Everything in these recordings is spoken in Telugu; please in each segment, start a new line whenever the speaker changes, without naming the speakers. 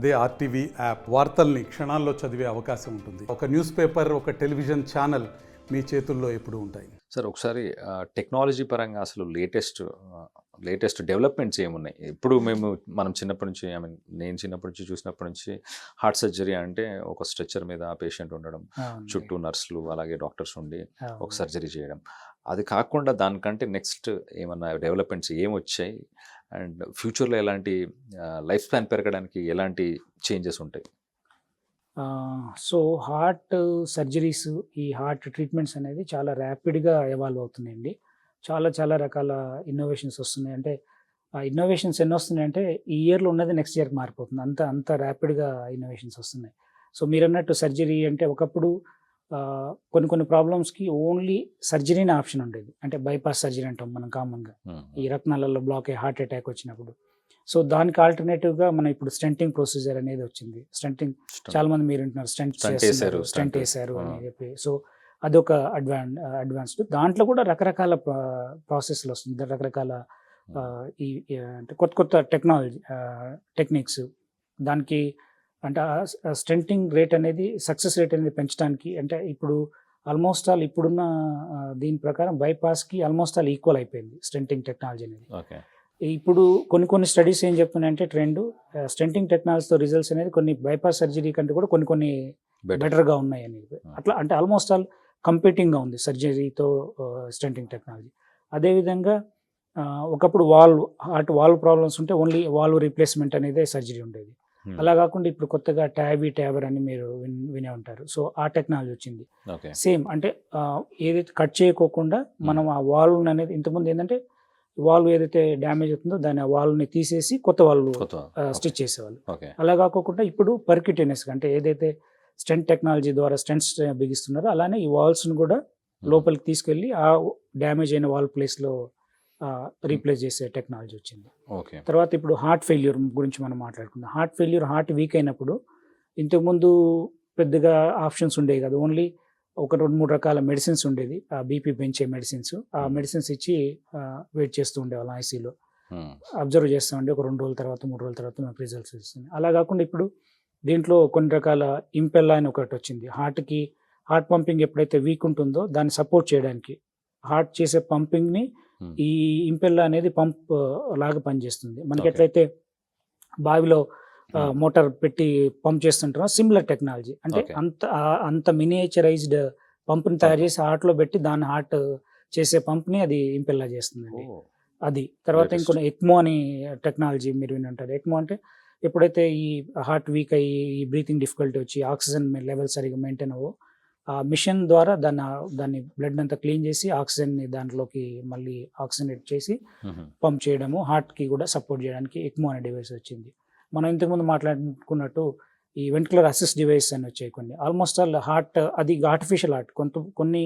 అదే ఆర్టీవీ యాప్ వార్తల్ని క్షణాల్లో చదివే అవకాశం ఉంటుంది. ఒక న్యూస్ పేపర్ ఒక టెలివిజన్ ఛానల్ మీ చేతుల్లో ఎప్పుడు ఉంటాయి.
సార్ ఒకసారి టెక్నాలజీ పరంగా అసలు లేటెస్ట్ లేటెస్ట్ డెవలప్మెంట్స్ ఏమున్నాయి? ఇప్పుడు మేము మనం చిన్నప్పటి నుంచి ఐ మీన్ నేను చిన్నప్పటి నుంచి చూసినప్పటి నుంచి హార్ట్ సర్జరీ అంటే ఒక స్ట్రెచ్చర్ మీద పేషెంట్ ఉండడం చుట్టూ నర్సులు అలాగే డాక్టర్స్ ఉండి ఒక సర్జరీ చేయడం. అది కాకుండా దానికంటే నెక్స్ట్ ఏమన్నా డెవలప్మెంట్స్ ఏం వచ్చాయి? అండ్ ఫ్యూచర్లో ఎలాంటి లైఫ్ స్పాన్ పెరగడానికి ఎలాంటి చేంజెస్ ఉంటాయి?
సో హార్ట్ సర్జరీస్ ఈ హార్ట్ ట్రీట్మెంట్స్ అనేది చాలా ర్యాపిడ్గా ఎవాల్వ్ అవుతున్నాయండి. చాలా చాలా రకాల ఇన్నోవేషన్స్ వస్తున్నాయి. అంటే ఆ ఇన్నోవేషన్స్ ఎన్ని వస్తున్నాయంటే ఈ ఇయర్లో ఉన్నది నెక్స్ట్ ఇయర్కి మారిపోతుంది. అంత అంత ర్యాపిడ్గా ఇన్నోవేషన్స్ వస్తున్నాయి. సో మీరు అన్నట్టు సర్జరీ అంటే ఒకప్పుడు కొన్ని కొన్ని ప్రాబ్లమ్స్కి ఓన్లీ సర్జరీనే ఆప్షన్ ఉండేది. అంటే బైపాస్ సర్జరీ అంటాం మనం కామన్గా ఈ రక్నాలలో బ్లాక్ అయ్యి హార్ట్ అటాక్ వచ్చినప్పుడు. సో దానికి ఆల్టర్నేటివ్గా మనం ఇప్పుడు స్టెంటింగ్ ప్రొసీజర్ అనేది వచ్చింది. స్టెంటింగ్ చాలా మంది మీరు వింటున్నారు. స్టెంట్
వేశారు,
స్టెంట్ వేశారు అని. చెప్పి. సో అదొక అడ్వాన్ అడ్వాన్స్డ్. దాంట్లో కూడా రకరకాల ప్రాసెస్లు వస్తుంది రకరకాల ఈ అంటే కొత్త కొత్త టెక్నాలజీ టెక్నిక్స్. దానికి అంటే స్టెంటింగ్ రేట్ అనేది సక్సెస్ రేట్ అనేది పెంచడానికి అంటే ఇప్పుడు ఆల్మోస్ట్ ఆల్ ఇప్పుడున్న దీని ప్రకారం బైపాస్కి ఆల్మోస్ట్ ఆల్ ఈక్వల్ అయిపోయింది స్టెంటింగ్ టెక్నాలజీ అనేది.
ఓకే.
ఇప్పుడు కొన్ని కొన్ని స్టడీస్ ఏం చెప్తున్నాయంటే ట్రెండ్ స్టెంటింగ్ టెక్నాలజీతో రిజల్ట్స్ అనేది కొన్ని బైపాస్ సర్జరీ కంటే కూడా కొన్ని కొన్ని
బెటర్.
బెటర్గా ఉన్నాయి అనేది అట్లా అంటే ఆల్మోస్ట్ ఆల్ కంపీటింగ్గా ఉంది సర్జరీతో స్టెంటింగ్ టెక్నాలజీ అదేవిధంగా ఒకప్పుడు వాల్ హార్ట్ వాల్ ప్రాబ్లమ్స్ ఉంటే ఓన్లీ వాల్ రీప్లేస్మెంట్ అనేది సర్జరీ ఉండేది. అలా కాకుండా ఇప్పుడు కొత్తగా ట్యాబీ ట్యాబర్ అని మీరు విన్- ఉంటారు. సో ఆ టెక్నాలజీ వచ్చింది. సేమ్ అంటే ఏదైతే కట్ చేయకోకుండా మనం ఆ వాల్ అనేది ఇంతకుముందు ఏంటంటే వాల్ ఏదైతే డ్యామేజ్ అవుతుందో దాని ఆ వాల్ని తీసేసి కొత్త వాళ్ళు స్టిచ్ చేసేవాళ్ళు. అలా కాకుండా ఇప్పుడు పర్క్యూటేనియస్ అంటే ఏదైతే స్టెంట్ టెక్నాలజీ ద్వారా స్టెంట్స్ బిగిస్తున్నారో. అలానే ఈ వాల్స్ని కూడా లోపలికి తీసుకెళ్ళి ఆ డ్యామేజ్ అయిన వాల్ ప్లేస్లో రీప్లేస్ చేసే టెక్నాలజీ వచ్చింది.
ఓకే.
తర్వాత ఇప్పుడు హార్ట్ ఫెయిల్యూర్ గురించి మనం మాట్లాడుకుందాం. హార్ట్ ఫెయిల్యూర్ హార్ట్ వీక్ అయినప్పుడు ఇంతకుముందు పెద్దగా ఆప్షన్స్ ఉండేవి కదా. ఓన్లీ ఒక రెండు మూడు రకాల మెడిసిన్స్ ఉండేది. ఆ బీపీ పెంచే మెడిసిన్స్. ఆ. మెడిసిన్స్ ఇచ్చి వెయిట్ చేస్తూ ఉండేవాళ్ళం ఐసీలో అబ్జర్వ్ చేస్తామండి. ఒక రెండు రోజుల తర్వాత మూడు రోజుల తర్వాత మనకు రిజల్ట్స్ వస్తుంది అలా కాకుండా ఇప్పుడు దీంట్లో కొన్ని రకాల ఇంపెల్లా అని ఒకటి వచ్చింది హార్ట్కి హార్ట్ పంపింగ్ ఎప్పుడైతే వీక్ ఉంటుందో దాన్ని సపోర్ట్ చేయడానికి హార్ట్ చేసే పంపింగ్ని. ఈ ఇంపెల్లా అనేది పంప్ లాగా పనిచేస్తుంది మనకి. ఎట్లయితే బావిలో. మోటార్ పెట్టి పంప్ చేస్తుంటారో సిమిలర్ టెక్నాలజీ అంటే. అంత అంత మినియేచరైజ్డ్ పంప్ని తయారు చేసి హార్ట్లో పెట్టి దాన్ని హార్ట్ చేసే పంప్ని అది ఇంపెల్లా చేస్తుందండి అది తర్వాత. ఇంకొన్ని ఎక్మో అని టెక్నాలజీ మీరు విని ఉంటారు ఎక్మో అంటే ఎప్పుడైతే ఈ హార్ట్ వీక్ అయ్యి ఈ బ్రీతింగ్ డిఫికల్టీ వచ్చి ఆక్సిజన్ లెవెల్ సరిగా మెయింటైన్ అవ్వో ఆ మిషన్ ద్వారా దాన్ని దాన్ని బ్లడ్ అంతా క్లీన్ చేసి ఆక్సిజన్ని దాంట్లోకి మళ్ళీ ఆక్సిజనేట్ చేసి పంప్ చేయడము హార్ట్కి కూడా సపోర్ట్ చేయడానికి ఎక్మో అనే డివైస్ వచ్చింది. మనం ఇంతకుముందు మాట్లాడుకున్నట్టు ఈ వెంటికులర్ అసిస్ట్ డివైస్ అని వచ్చాయి కొన్ని. ఆల్మోస్ట్ ఆల్ హార్ట్ అది ఆర్టిఫిషియల్ హార్ట్. కొంత కొన్ని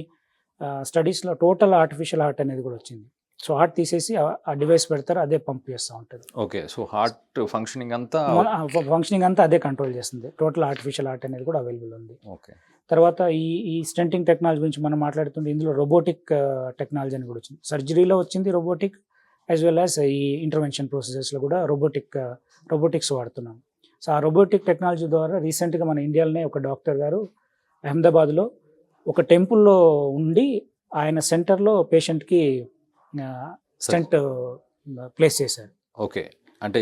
స్టడీస్లో టోటల్ ఆర్టిఫిషియల్ హార్ట్ అనేది కూడా వచ్చింది. సో హార్ట్ తీసేసి ఆ- డివైస్ పెడతారు అదే పంప్ చేస్తూ ఉంటుంది.
ఓకే సో హార్ట్ ఫంక్షనింగ్ అంతా
ఫంక్షనింగ్ అంతా అదే కంట్రోల్ చేస్తుంది. టోటల్ ఆర్టిఫిషియల్ హార్ట్ అనేది కూడా అవైలబుల్ ఉంది.
ఓకే.
తర్వాత ఈ ఈ స్టెంటింగ్ టెక్నాలజీ గురించి మనం మాట్లాడుతుంది ఇందులో రోబోటిక్ టెక్నాలజీ అని కూడా వచ్చింది. సర్జరీలో వచ్చింది రోబోటిక్ యాజ్ వెల్ యాజ్ ఈ ఇంటర్వెన్షన్ ప్రొసీజర్స్లో కూడా రోబోటిక్ రోబోటిక్స్ వాడుతున్నాం. సో ఆ రోబోటిక్ టెక్నాలజీ ద్వారా రీసెంట్గా మన ఇండియాలోనే ఒక డాక్టర్ గారు అహ్మదాబాద్లో ఒక టెంపుల్లో ఉండి ఆయన సెంటర్లో పేషెంట్కి స్టెంట్ ప్లేస్ చేశారు.
ఓకే. అంటే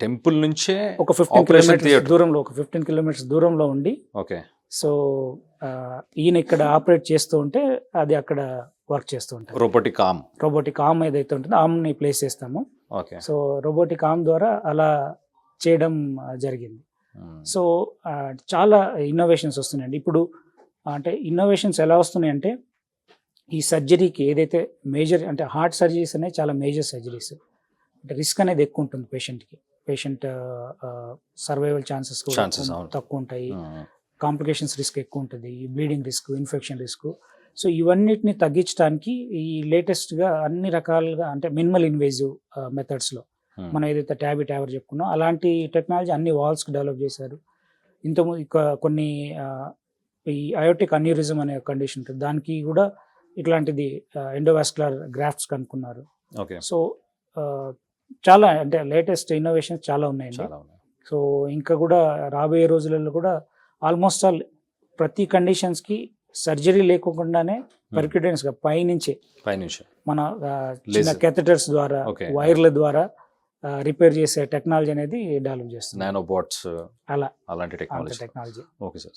టెంపుల్ నుంచే
ఒక ఫిఫ్టీన్ కిలోమీటర్స్. దూరంలో ఒక ఫిఫ్టీన్ కిలోమీటర్స్ దూరంలో ఉండి
ఓకే.
సో ఈయన ఇక్కడ ఆపరేట్ చేస్తూ ఉంటే అది అక్కడ వర్క్ చేస్తూ ఉంటారు.
రోబోటిక్ ఆర్మ్
రోబోటిక్ ఆర్మ్ ఏదైతే ఉంటుందో ఆర్మ్ని ప్లేస్ చేస్తాము.
ఓకే.
సో రోబోటిక్ ఆర్మ్ ద్వారా అలా చేయడం జరిగింది. సో ఆ, చాలా ఇన్నోవేషన్స్ వస్తున్నాయండి. ఇప్పుడు అంటే ఇన్నోవేషన్స్ ఎలా వస్తున్నాయి అంటే ఈ సర్జరీకి ఏదైతే మేజర్ అంటే హార్ట్ సర్జరీస్ అనేవి చాలా మేజర్ సర్జరీస్. అంటే రిస్క్ అనేది ఎక్కువ ఉంటుంది పేషెంట్కి. Patient survival chances. తక్కువ ఉంటాయి. కాంప్లికేషన్స్ రిస్క్ ఎక్కువ ఉంటుంది. Bleeding risk infection risk. So ఇవన్నిటిని తగ్గించడానికి ఈ లేటెస్ట్గా అన్ని రకాలుగా అంటే మినిమల్ ఇన్వేజివ్ మెథడ్స్లో మనం ఏదైతే ట్యాబి ట్యాబర్ చెప్పుకున్నాం అలాంటి టెక్నాలజీ అన్ని వాల్స్కి డెవలప్ చేశారు. ఇంత కొన్ని ఈ అయోటిక్ అన్యూరిజం అనే కండిషన్ ఉంటుంది. దానికి కూడా ఇట్లాంటిది ఎండోవాస్కులర్ గ్రాఫ్ట్స్ కనుక్కున్నారు.
ఓకే.
సో చాలా అంటే లేటెస్ట్ ఇన్నోవేషన్స్ చాలా ఉన్నాయండి. సో ఇంకా కూడా రాబోయే రోజులలో కూడా ఆల్మోస్ట్ ఆల్ ప్రతి కండిషన్స్కి సర్జరీ లేకోకుండానే పర్క్యూటెన్స్గా పైనుంచే
పైనుంచి.
మన చిన్న. కెథటర్స్ ద్వారా. వైర్ల ద్వారా రిపేర్ చేసే టెక్నాలజీ అనేది డెవలప్ చేస్తుంది అలా.
అలాంటి టెక్నాలజీ
టెక్నాలజీ
ఓకే సార్.